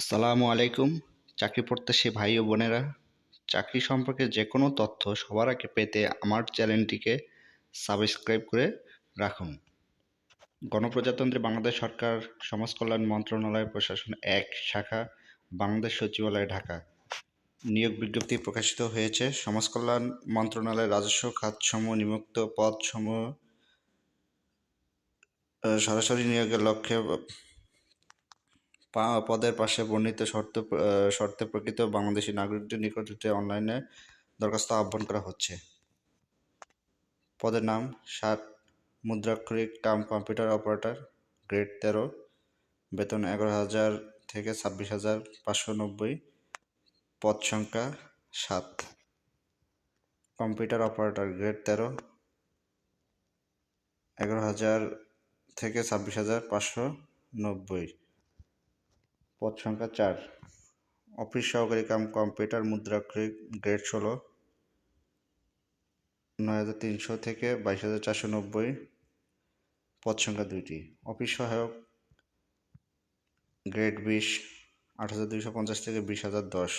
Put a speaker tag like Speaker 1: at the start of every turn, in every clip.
Speaker 1: আসসালামু আলাইকুম, চাকরি প্রত্যাশী ভাই ও বোনেরা। চাকরি সম্পর্কে যে কোনো তথ্য সবার আগে পেতে আমার চ্যানেলটিকে সাবস্ক্রাইব করে রাখুন। গণপ্রজাতন্ত্রী বাংলাদেশ সরকার, সমাজ কল্যাণ মন্ত্রণালয়, প্রশাসন এক শাখা, বাংলাদেশ সচিবালয়, ঢাকা। নিয়োগ বিজ্ঞপ্তি প্রকাশিত হয়েছে। সমাজ কল্যাণ মন্ত্রণালয়ের রাজস্ব খাতসমূহ নিমুক্ত পদসমূহ সরাসরি নিয়োগের লক্ষ্যে পদের পাশে বর্ণিত শর্ত শর্তে প্রকৃত বাংলাদেশি নাগরিকদের নিকট অনলাইনে দরখাস্ত আহ্বান করা হচ্ছে। পদের নাম সাত, মুদ্রাক্ষরিক কাম কম্পিউটার অপারেটর, গ্রেড তেরো, বেতন এগারো হাজার থেকে ছাব্বিশ হাজার পাঁচশো নব্বই, পদ সংখ্যা সাত। কম্পিউটার অপারেটর, গ্রেড তেরো, এগারো হাজার থেকে ছাব্বিশ হাজার পাঁচশো নব্বই। পদ সংখ্যা চার। অফিস সহকারী কাম কম্পিউটার মুদ্রাক্ষরিক গ্রেড ষোলো। নয় হাজার তিনশো থেকে বাইশ হাজার চারশো নব্বই। পদ সংখ্যা দুইটি। অফিস সহায়ক গ্রেড বিশ, আট হাজার দুইশো পঞ্চাশ থেকে বিশ হাজার দশ।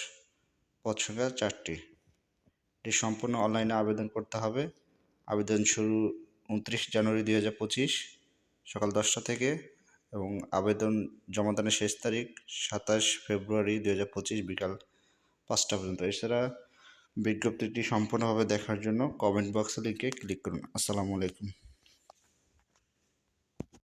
Speaker 1: পদ সংখ্যা চারটি। এটি সম্পূর্ণ অনলাইনে আবেদন করতে হবে। আবেদন শুরু উনত্রিশ জানুয়ারি দুই হাজার পঁচিশ। সকাল দশটা থেকে এবং আবেদন জমাদানের শেষ তারিখ সাতাশ ফেব্রুয়ারি দু হাজার পঁচিশ বিকাল পাঁচটা পর্যন্ত। এছাড়া বিজ্ঞপ্তিটি সম্পূর্ণভাবে দেখার জন্য কমেন্ট বক্সে লিঙ্কে ক্লিক করুন। আসসালামু আলাইকুম।